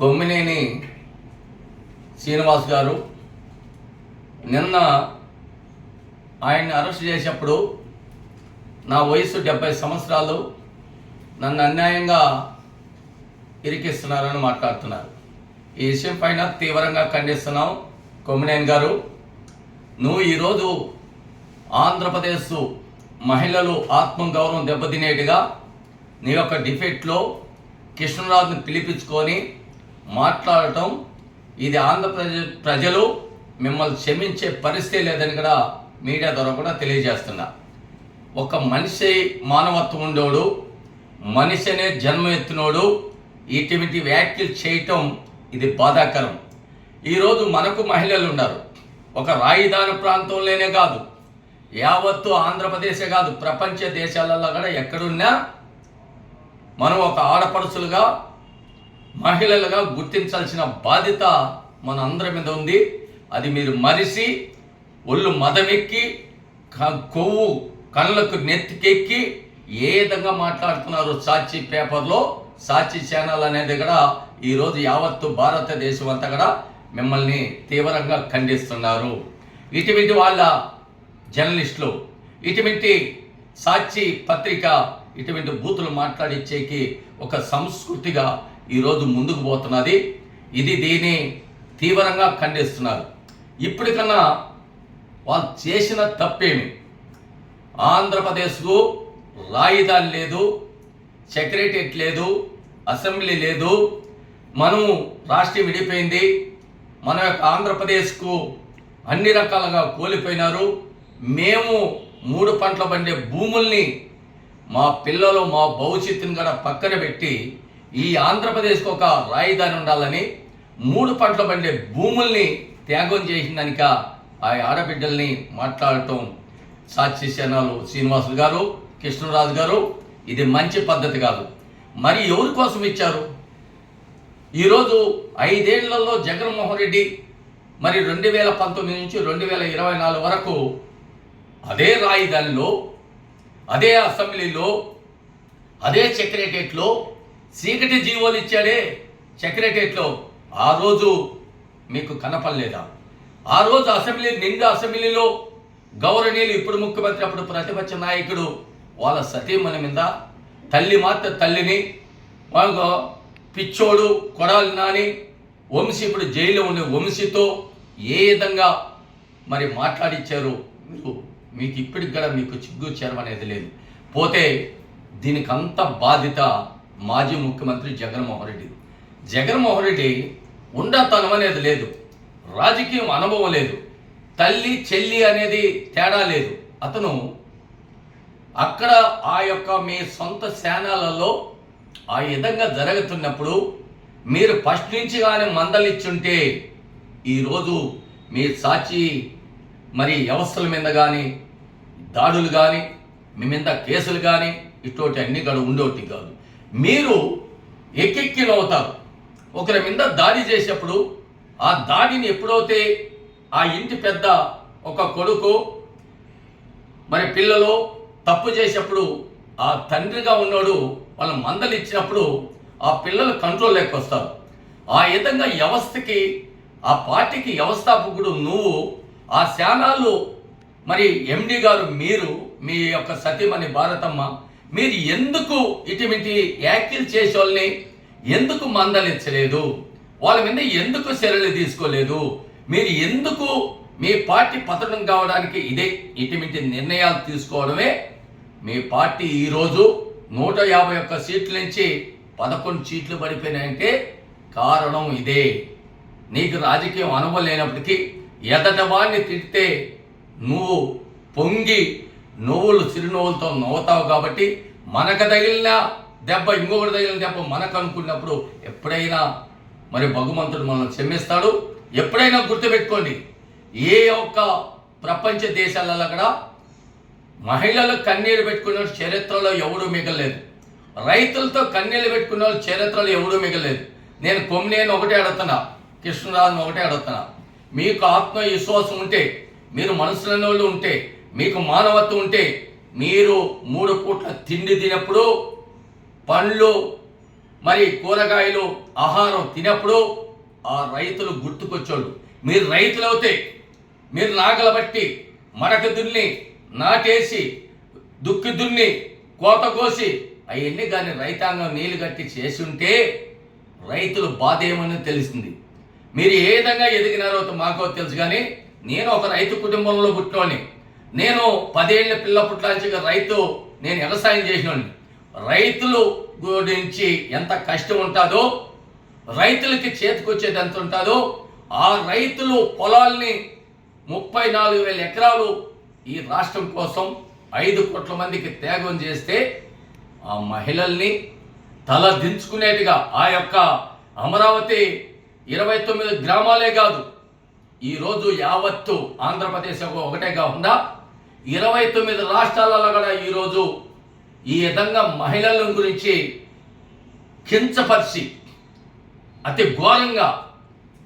కొమ్మినేని శ్రీనివాస్ గారు నిన్న ఆయన్ని అరెస్ట్ చేసినప్పుడు నా వయసు డెబ్బై సంవత్సరాలు నన్ను అన్యాయంగా ఇరికిస్తున్నారని మాట్లాడుతున్నారు. ఈ విషయం పైన తీవ్రంగా ఖండిస్తున్నాం కొమ్మినేని గారు. నువ్వు ఈరోజు ఆంధ్రప్రదేశ్ మహిళలు ఆత్మగౌరవం దెబ్బతినేట్టుగా నీ యొక్క డిఫెక్ట్లో కృష్ణరాజుని పిలిపించుకొని మాట్లాడటం ఇది ఆంధ్రప్రదేశ్ ప్రజలు మిమ్మల్ని క్షమించే పరిస్థితి లేదని కూడా మీడియా ద్వారా కూడా తెలియజేస్తున్నా. ఒక మనిషి మానవత్వం ఉండోడు మనిషినే జన్మ ఎత్తినోడు ఇటువంటి వ్యాఖ్యలు చేయటం ఇది బాధాకరం. ఈరోజు మనకు మహిళలు ఉన్నారు. ఒక రాయిదాన ప్రాంతంలోనే కాదు యావత్తు ఆంధ్రప్రదేశే కాదు ప్రపంచ దేశాలలో కూడా ఎక్కడున్నా మనం ఒక ఆడపడుచులుగా మహిళలుగా గుర్తించాల్సిన బాధ్యత మన అందరి మీద ఉంది. అది మీరు మరిసి ఒళ్ళు మదమెక్కి కొవ్వు కళ్ళకు నెత్తికెక్కి ఏ విధంగా మాట్లాడుతున్నారు సాక్షి పేపర్లో సాక్షి ఛానల్ అనేది కూడా ఈరోజు యావత్తు భారతదేశం అంతా కూడా మిమ్మల్ని తీవ్రంగా ఖండిస్తున్నారు. ఇటువంటి వాళ్ళ జర్నలిస్టులు ఇటువంటి సాక్షి పత్రిక ఇటువంటి బూతులు మాట్లాడిచ్చేకి ఒక సంస్కృతిగా ఈరోజు ముందుకు పోతున్నది. ఇది దీన్ని తీవ్రంగా ఖండిస్తున్నారు. ఇప్పటికన్నా వాళ్ళు చేసిన తప్పేమి? ఆంధ్రప్రదేశ్కు రాజధాని లేదు సెక్రటరియట్ లేదు అసెంబ్లీ లేదు. మనము రాష్ట్రం విడిపోయింది. మన యొక్క ఆంధ్రప్రదేశ్కు అన్ని రకాలుగా కోల్పోయినారు. మేము మూడు పంటల పండే భూముల్ని మా పిల్లలు మా భవిష్యత్తుని కూడా పక్కన పెట్టి ఈ ఆంధ్రప్రదేశ్కి ఒక రాజధాని ఉండాలని మూడు పంటలు పండే భూముల్ని త్యాగం చేసిందనిక ఆ ఆడబిడ్డల్ని మాట్లాడటం సాక్షి సేనాలు శ్రీనివాసులు గారు కృష్ణరాజు గారు. ఇది మంచి పద్ధతి కాదు. మరి ఎవరి కోసం ఇచ్చారు? ఈరోజు ఐదేళ్ళలో జగన్మోహన్ రెడ్డి మరి రెండు వేల పంతొమ్మిది నుంచి రెండు వేల ఇరవై నాలుగు వరకు అదే రాయిదానిలో అదే అసెంబ్లీలో అదే సెక్రటరియట్లో చీకటి జీవోలు ఇచ్చాడే సెక్రటేట్లో ఆ రోజు మీకు కనపడలేదా? ఆ రోజు అసెంబ్లీ నిండు అసెంబ్లీలో గౌరవనీయులు ఇప్పుడు ముఖ్యమంత్రి అప్పుడు ప్రతిపక్ష నాయకుడు వాళ్ళ సతీమణి మీద తల్లి మాత్ర తల్లిని వాళ్ళ పిచ్చోడు కొడాలి నాని వంశీ ఇప్పుడు జైల్లో ఉండే వంశీతో ఏ విధంగా మరి మాట్లాడిచ్చారు? మీరు మీకు ఇప్పటికి కూడా మీకు చిగ్గు చెరవ లేదు. పోతే దీనికంత బాధ్యత మాజీ ముఖ్యమంత్రి జగన్మోహన్ రెడ్డి. జగన్మోహన్ రెడ్డి ఉండతనం అనేది లేదు. రాజకీయం అనుభవం లేదు. తల్లి చెల్లి అనేది తేడా లేదు. అతను అక్కడ ఆ యొక్క మీ సొంత శానాలలో ఆ విధంగా జరుగుతున్నప్పుడు మీరు ఫస్ట్ నుంచి కానీ మందలిచ్చుంటే ఈరోజు మీ సాక్షి మరి వ్యవస్థల మీద కానీ దాడులు కానీ మీ మీద కేసులు కానీ ఇటువంటి అన్ని కూడా ఉండేవి కాదు. మీరు ఎక్కెక్కిలవుతారు. ఒకరి మీద దాడి చేసేప్పుడు ఆ దాడిని ఎప్పుడైతే ఆ ఇంటి పెద్ద ఒక కొడుకు మరి పిల్లలు తప్పు చేసేప్పుడు ఆ తండ్రిగా ఉన్నాడు వాళ్ళ మందలు ఇచ్చినప్పుడు ఆ పిల్లలు కంట్రోల్ వస్తారు. ఆ విధంగా వ్యవస్థకి ఆ పార్టీకి వ్యవస్థాపకుడు నువ్వు ఆ శానాలు మరి ఎండి గారు మీరు మీ యొక్క సతీమణి భారతమ్మ మీరు ఎందుకు ఇటువంటి వ్యాఖ్యలు చేసే వాళ్ళని ఎందుకు మందలించలేదు? వాళ్ళ మీద ఎందుకు చర్యలు తీసుకోలేదు? మీరు ఎందుకు మీ పార్టీ పతనం కావడానికి ఇదే ఇటువంటి నిర్ణయాలు తీసుకోవడమే? మీ పార్టీ ఈరోజు నూట యాభై ఒక్క సీట్ల నుంచి పదకొండు సీట్లు పడిపోయినాయంటే కారణం ఇదే. నీకు రాజకీయం అనుభవం లేనప్పటికీ ఎదటవాడిని తిడితే నువ్వు పొంగి నువ్వులు చిరునవ్వులతో నవ్వుతావు కాబట్టి మనకు తగిలిన దెబ్బ ఇంకొకటి తగిలిన దెబ్బ మనకు అనుకున్నప్పుడు ఎప్పుడైనా మరి భగవంతుడు మనల్ని క్షమిస్తాడు. ఎప్పుడైనా గుర్తుపెట్టుకోండి ఏ ఒక్క ప్రపంచ దేశాలలో కూడా మహిళలు కన్నీరు పెట్టుకున్న వాళ్ళు చరిత్రలో ఎవడూ మిగలేదు రైతులతో కన్నీళ్ళు పెట్టుకున్న వాళ్ళు చరిత్రలో ఎవడూ మిగలేదు నేను కొమ్మినేని ఒకటే అడుగుతున్నా కృష్ణరాజుని ఒకటే అడుగుతున్నా. మీకు ఆత్మవిశ్వాసం ఉంటే మీరు మనసులోని వాళ్ళు ఉంటే మీకు మానవత్వం ఉంటే మీరు మూడు పూట్ల తిండి తినప్పుడు పండ్లు మరి కూరగాయలు ఆహారం తినప్పుడు ఆ రైతులు గుర్తుకొచ్చాడు మీరు రైతులు అవుతే మీరు నాగల బట్టి మడక దున్ని నాటేసి దుక్కి దున్ని కోత కోసి అవన్నీ కానీ రైతాంగం నీళ్ళు కట్టి చేసి ఉంటే రైతులు బాధ ఏమని తెలిసింది మీరు ఏ విధంగా ఎదిగినారో మాకో తెలుసు కానీ నేను ఒక రైతు కుటుంబంలో పుట్టినోని నేను పదేళ్ళ పిల్ల పుట్టాల్సిన రైతు నేను వ్యవసాయం చేసినోని రైతులు గురించి ఎంత కష్టం ఉంటుందో రైతులకి చేతికొచ్చేది ఎంత ఉంటుందో ఆ రైతులు పొలాల్ని ముప్పై నాలుగు వేల ఎకరాలు ఈ రాష్ట్రం కోసం ఐదు కోట్ల మందికి త్యాగం చేస్తే ఆ మహిళల్ని తల దించుకునేట్టుగా ఆ యొక్క అమరావతి ఇరవై తొమ్మిది గ్రామాలే కాదు ఈరోజు యావత్తు ఆంధ్రప్రదేశ్ ఒకటే కాకుండా ఇరవై తొమ్మిది రాష్ట్రాలలో కూడా ఈరోజు ఈ విధంగా మహిళల గురించి కించపరిచి అతి ఘోరంగా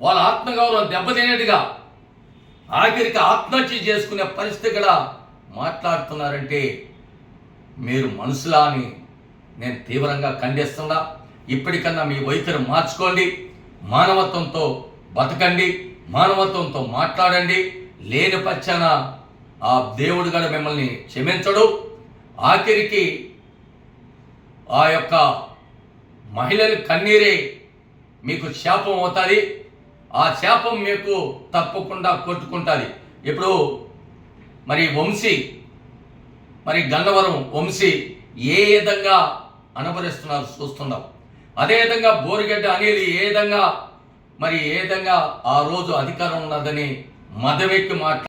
వాళ్ళ ఆత్మగౌరవం దెబ్బతినేట్టుగా ఆఖరికి ఆత్మహత్య చేసుకునే పరిస్థితి కూడా మాట్లాడుతున్నారంటే మీరు మనుషులా అని నేను తీవ్రంగా ఖండిస్తున్నా. ఇప్పటికన్నా మీ వైఖరి మార్చుకోండి మానవత్వంతో బతకండి మానవత్వంతో మాట్లాడండి. లేని పచ్చన ఆ దేవుడు కూడా మిమ్మల్ని క్షమించడు. ఆఖరికి ఆ యొక్క మహిళల కన్నీరే మీకు శాపం అవుతుంది. ఆ శాపం మీకు తప్పకుండా కొట్టుకుంటుంది. ఇప్పుడు మరి వంశీ మరి గన్నవరం వంశీ ఏ విధంగా అనుభవిస్తున్నారు చూస్తున్నాం. అదే విధంగా బోరిగడ్డ అనేది ఏ విధంగా మరి ఏ విధంగా ఆ రోజు అధికారం ఉన్నదని మదవెక్కి మాట్లా